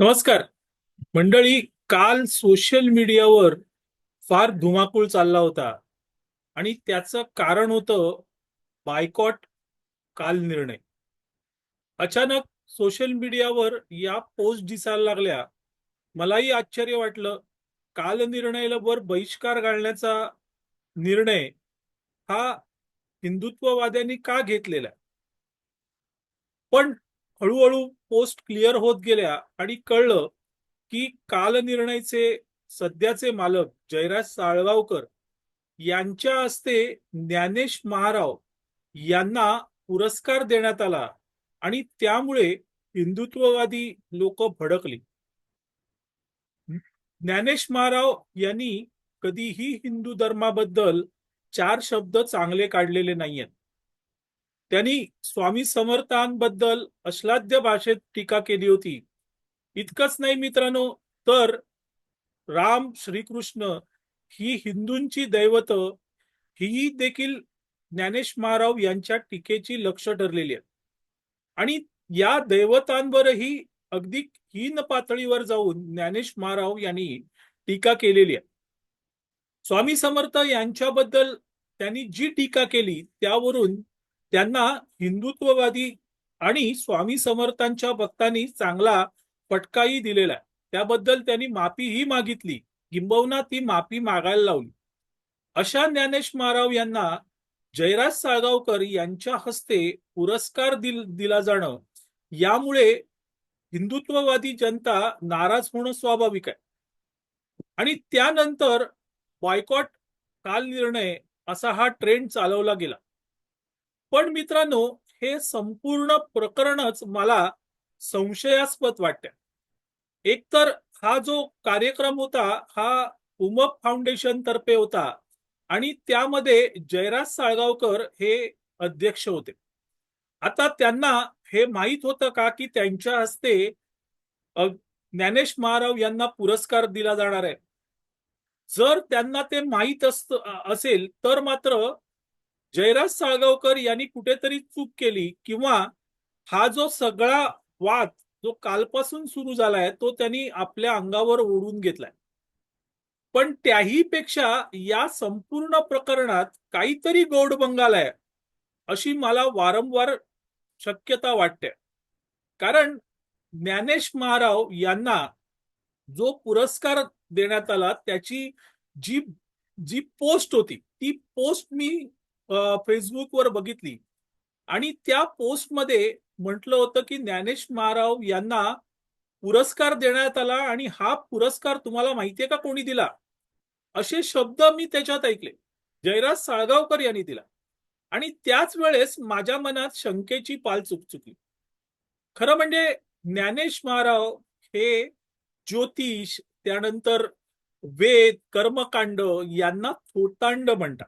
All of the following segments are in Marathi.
नमस्कार. मंडळी काल सोशल मीडियावर फार धुमाकूळ चालला होता आणि त्याचं कारण होतं बायकॉट काल निर्णय. अचानक सोशल मीडियावर या पोस्ट दिसायला लागल्या. मलाही आश्चर्य वाटलं. काल निर्णयावर बहिष्कार घालण्याचा निर्णय हा हिंदुत्ववाद्यांनी का घेतलेला? पण हळूहळू पोस्ट क्लिअर होत गेल्या आणि कळलं की काल निर्णयचे सध्याचे मालक जयराज साळगावकर यांच्या हस्ते ज्ञानेश महाराव यांना पुरस्कार देण्यात आला आणि त्यामुळे हिंदुत्ववादी लोक भडकली. ज्ञानेश महाराव यांनी कधीही हिंदू धर्माबद्दल चार शब्द चांगले काढलेले नाहीयेत. त्यांनी स्वामी समर्थांबद्दल अश्लाध्य भाषेत टीका केली होती. इतकंच नाही मित्रांनो तर राम श्रीकृष्ण ही हिंदूंची दैवत ही देखील ज्ञानेश महाराव यांच्या टीकेची लक्ष ठरलेली आहे आणि या दैवतांवरही अगदी हीन पातळीवर जाऊन ज्ञानेश महाराव यांनी टीका केलेली आहे. स्वामी समर्थ यांच्याबद्दल त्यांनी जी टीका केली त्यावरून त्यांना हिंदुत्ववादी आणि स्वामी समर्थांच्या भक्तांनी चांगला फटकाही दिलेला आहे. त्याबद्दल त्यांनी माफीही मागितली. किंबहुना ती माफी मागायला लावली. अशा ज्ञानेश महाराव यांना जयराज साळगावकर यांच्या हस्ते पुरस्कार दिल दिला जाणं यामुळे हिंदुत्ववादी जनता नाराज होणं स्वाभाविक आहे. आणि त्यानंतर बॉयकॉट काल निर्णय असा हा ट्रेंड चालवला गेला. पण मित्रांनो हे संपूर्ण प्रकरणच मला संशयास्पद वाटते. एकतर हा जो कार्यक्रम होता हा उमप फाउंडेशन तर्फे होता आणि त्यामध्ये जयराज साळगावकर हे अध्यक्ष होते. आता त्यांना हे माहीत होतं का की त्यांच्या हस्ते ज्ञानेश महाराव यांना पुरस्कार दिला जाणार आहे? जर त्यांना ते माहीत असत असेल तर मात्र जयराज साळगावकर यांनी कुठेतरी चूक केली किंवा हा जो सगळा वाद जो कालपासून सुरू झालाय तो त्यांनी आपल्या अंगावर ओढून घेतलाय. पण त्याही पेक्षा या संपूर्ण प्रकरणात काहीतरी गोड बंगाल आहे अशी मला वारंवार शक्यता वाटते. कारण ज्ञानेश महाराव यांना जो पुरस्कार देण्यात आला त्याची जी जी पोस्ट होती ती पोस्ट मी फेसबुकवर बघितली. आणि त्या पोस्टमध्ये म्हटलं होतं की ज्ञानेश महाराव यांना पुरस्कार देण्यात आला आणि हा पुरस्कार तुम्हाला माहितीये का कोणी दिला? असे शब्द मी त्याच्यात ऐकले. जयराज साळगावकर यांनी दिला. आणि त्याच वेळेस माझ्या मनात शंकेची पाल चुकचुकली खरं म्हणजे ज्ञानेश महाराव हे ज्योतिष त्यानंतर वेद कर्मकांड यांना थोतांड म्हणतात.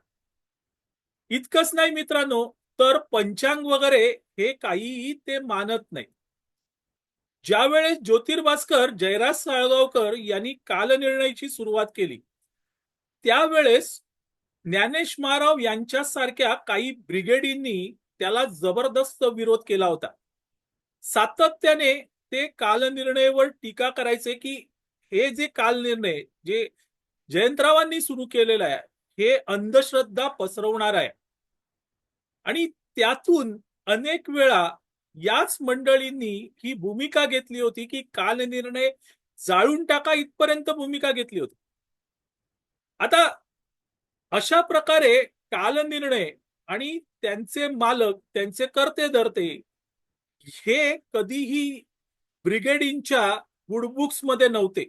इतकंच नाही मित्रांनो तर पंचांग वगैरे हे काहीही ते मानत नाही. ज्यावेळेस ज्योतिर्भास्कर जयराज साळगावकर यांनी कालनिर्णयाची सुरुवात केली त्यावेळेस ज्ञानेश महाराव यांच्यासारख्या काही ब्रिगेडींनी त्याला जबरदस्त विरोध केला होता. सातत्याने ते कालनिर्णयावर टीका करायचे की हे जे कालनिर्णय जे जयंतरावांनी सुरू केलेलं आहे हे अंधश्रद्धा पसरवणार आहे. आणि त्यातून अनेक वेळा याच मंडळींनी ही भूमिका घेतली होती की काल निर्णय जाळून टाका इथपर्यंत भूमिका घेतली होती. आता अशा प्रकारे काल निर्णय आणि त्यांचे मालक त्यांचे करते धरते हे कधीही ब्रिगेडींच्या गुडबुक्समध्ये नव्हते.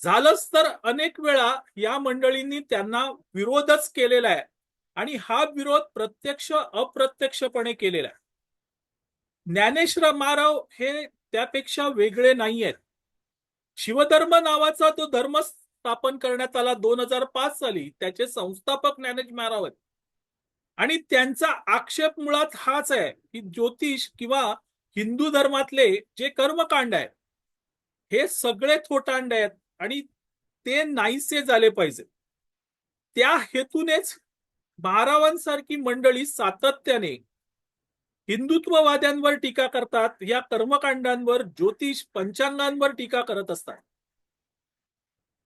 झालंच तर अनेक वेळा या मंडळींनी त्यांना विरोधच केलेला आहे. आणि हा विरोध प्रत्यक्ष अप्रत्यक्षपणे केलेला आहे. ज्ञानेश्वर महाराव हे त्यापेक्षा वेगळे नाही आहेत शिवधर्म नावाचा तो धर्म स्थापन करण्यात आला दोन हजार पाच साली. त्याचे संस्थापक ज्ञानेश महाराव आहेत. आणि त्यांचा आक्षेप मुळात हाच आहे की ज्योतिष किंवा हिंदू धर्मातले जे कर्मकांड आहेत हे सगळे थोटांड आहेत आणि ते नाहीसे झाले पाहिजे त्या हेतूनेच बारावांसारखी मंडळी सातत्याने हिंदुत्ववाद्यांवर टीका करतात या कर्मकांडांवर ज्योतिष पंचांगांवर टीका करत असतात.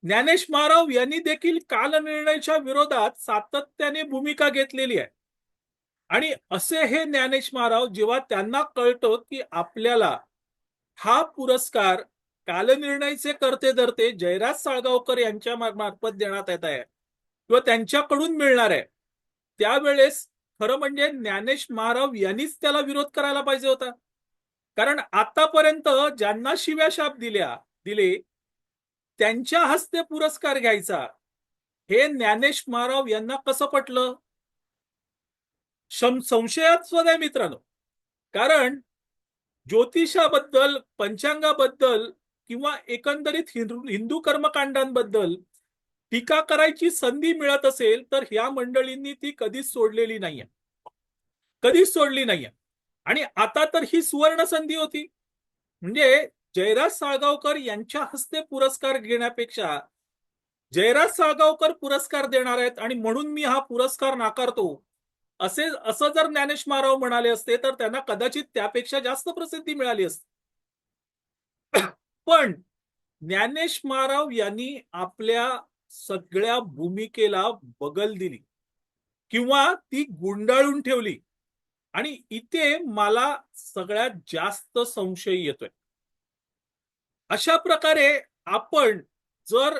ज्ञानेश महाराव यांनी देखील कालनिर्णयाच्या विरोधात सातत्याने भूमिका घेतलेली आहे. आणि असे हे ज्ञानेश महाराव जेव्हा त्यांना कळतो की आपल्याला हा पुरस्कार कालनिर्णयचे करते धरते जयराज साळगावकर यांच्या मार्फत देण्यात येत आहे किंवा त्यांच्याकडून मिळणार आहे त्यावेळेस खरं म्हणजे ज्ञानेश महाराव यांनीच त्याला विरोध करायला पाहिजे होता. कारण आतापर्यंत ज्यांना शिव्या शाप दिल्या दिले त्यांच्या हस्ते पुरस्कार घ्यायचा हे ज्ञानेश महाराव यांना कसं पटलं? शं- संशयास्पद आहे मित्रांनो. कारण ज्योतिषाबद्दल पंचांगाबद्दल किंवा एकंदरीत हिंदू कर्मकांडांबद्दल टीका करायची संधी मिळत असेल तर ह्या मंडळींनी ती कधीच सोडलेली नाहीये. कधीच सोडली नाहीये. आणि आता तर ही सुवर्ण संधी होती. म्हणजे जयराज साळगावकर यांच्या हस्ते पुरस्कार घेण्यापेक्षा जयराज साळगावकर पुरस्कार देणार आहेत आणि म्हणून मी हा पुरस्कार नाकारतो असे असं जर ज्ञानेश महाराव म्हणाले असते तर त्यांना कदाचित त्यापेक्षा जास्त प्रसिद्धी मिळाली असते. पण ज्ञानेश महाराव यांनी आपल्या सगळ्या भूमिकेला बगल दिली. किंवा ती गुंडाळून ठेवली. आणि इथे मला सगळ्यात जास्त संशय येतोय. अशा प्रकारे आपण जर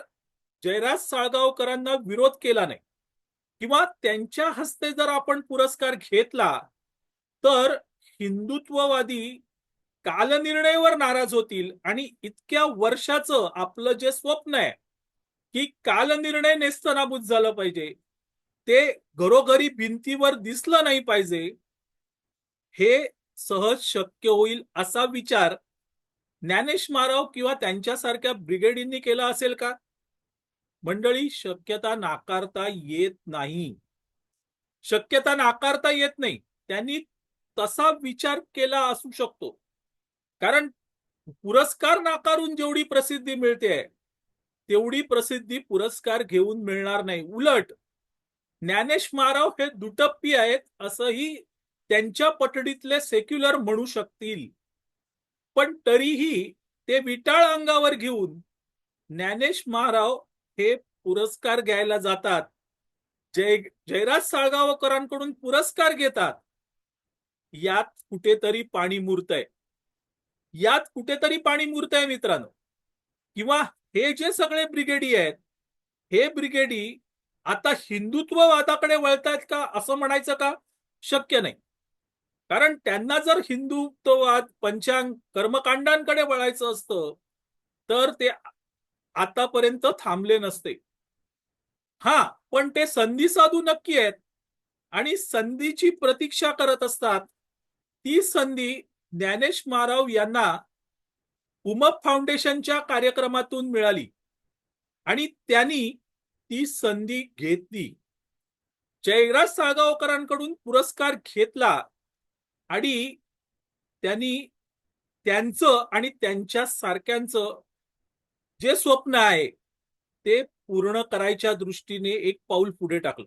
जयराज साळगावकरांना विरोध केला नाही किंवा त्यांच्या हस्ते जर आपण पुरस्कार घेतला तर हिंदुत्ववादी कालनिर्णयवर नाराज होतील आणि इतक्या वर्षाचं आपलं जे स्वप्न आहे की कालनिर्णय नेस्तनाबूत झालं पाहिजे. ते घरोघरी भिंतीवर दिसलं नाही पाहिजे. हे सहज शक्य होईल असा विचार ज्ञानेश माराव किंवा त्यांच्यासारख्या ब्रिगेडींनी केला असेल का? मंडळी शक्यता नाकारता येत नाही. शक्यता नाकारता येत नाही. त्यांनी तसा विचार केला असू शकतो. कारण पुरस्कार नाकारून जेवढी प्रसिद्धी मिळते तेवढी प्रसिद्धी पुरस्कार घेऊन मिळणार नाही. उलट ज्ञानेश माराव हे दुटप्पी आहेत असंही त्यांच्या पटडीतले सेक्युलर म्हणू शकतील. पण तरीही ते विटाळ अंगावर घेऊन ज्ञानेश महाराव हे पुरस्कार घ्यायला जातात. जय जयराज साळगावकरांकडून पुरस्कार घेतात. यात कुठेतरी पाणी मुरतय यात कुठेतरी पाणी मुरतय मित्रांनो. किंवा हे जे सगळे ब्रिगेडी आहेत हे ब्रिगेडी आता हिंदुत्ववादाकडे वळतायत का? असं म्हणायचं का? शक्य नाही. कारण त्यांना जर हिंदुत्ववाद पंचांग कर्मकांडांकडे वळायचं असतं तर ते आतापर्यंत थांबले नसते. हा पण ते संधी साधू नक्की आहेत आणि संधीची प्रतीक्षा करत असतात. ती संधी ज्ञानेश माराव यांना उमप फाउंडेशनच्या कार्यक्रमातून मिळाली. आणि त्यांनी ती संधी घेतली. जयराज साळगावकरांकडून पुरस्कार घेतला. आणि त्यांनी त्यांचं आणि त्यांच्या सारख्यांचं जे स्वप्न आहे ते पूर्ण करायच्या दृष्टीने एक पाऊल पुढे टाकलं.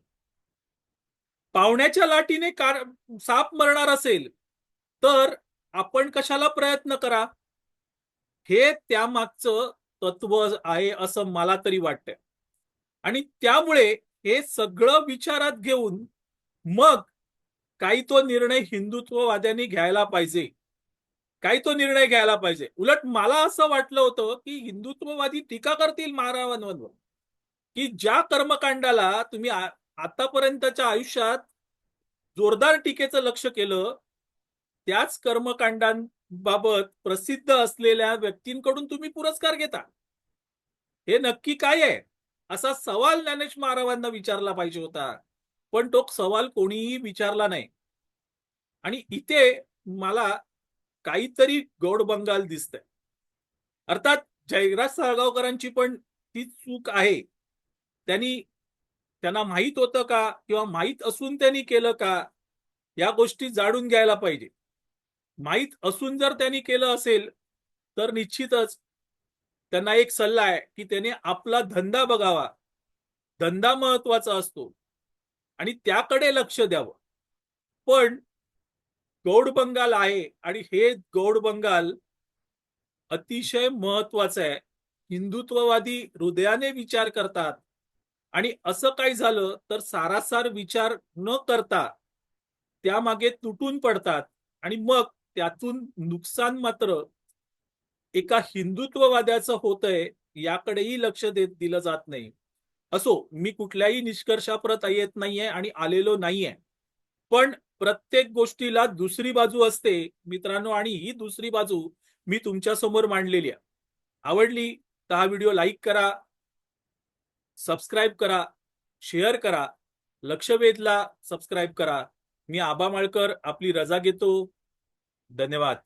पाहुण्याच्या लाटीने कार साप मरणार असेल तर आपण कशाला प्रयत्न करा? हे त्यामागचं तत्व आहे असं मला तरी वाटतंय. आणि त्यामुळे हे सगळं विचारात घेऊन मग काही तो निर्णय हिंदुत्ववाद्यांनी घ्यायला पाहिजे. काही तो निर्णय घ्यायला पाहिजे. उलट मला असं वाटलं होतं की हिंदुत्ववादी टीका करतील महारावांवर की ज्या कर्मकांडाला तुम्ही आतापर्यंतच्या आयुष्यात जोरदार टीकेचं लक्ष केलं त्याच बाबत प्रसिद्ध असलेल्या व्यक्तींकडून तुम्ही पुरस्कार घेता. हे नक्की काय आहे? असा सवाल ज्ञानेश महाराजांना विचारला पाहिजे होता. पण तो सवाल कोणीही विचारला नाही. आणि इथे मला काहीतरी गौड बंगाल दिसतंय. अर्थात जयराज साळगावकरांची पण ती चूक आहे. त्यांनी त्यांना माहीत होतं का किंवा माहीत असून त्यांनी केलं का? या गोष्टी जाणून घ्यायला पाहिजे. माहीत असून जर त्यांनी केलं असेल तर निश्चितच त्यांना एक सल्ला आहे की त्याने आपला धंदा बघावा. धंदा महत्त्वाचा असतो. आणि त्याकडे लक्ष द्यावं. पण गौड बंगाल आहे आणि हे गौड बंगाल अतिशय महत्वाचं आहे. हिंदुत्ववादी हृदयाने विचार करतात. आणि असं काही झालं तर सारासार विचार न करता त्यामागे तुटून पडतात. आणि मग त्यातून नुकसान मात्र एका हिंदुत्ववाद्याचं होतंय याकडेही लक्ष देत दिलं जात नाही. असो मी कुठल्याही निष्कर्षाप्रत येत नाहीये आणि आलेलो नाहीये. पण प्रत्येक गोष्टीला दुसरी बाजू असते मित्रांनो आणि ही दुसरी बाजू मी तुमच्यासमोर मांडलेली आहे. आवडली तर हा व्हिडिओ लाईक करा सबस्क्राईब करा शेअर करा लक्षवेधला सबस्क्राईब करा. मी आबा माळकर आपली रजा घेतो. धन्यवाद.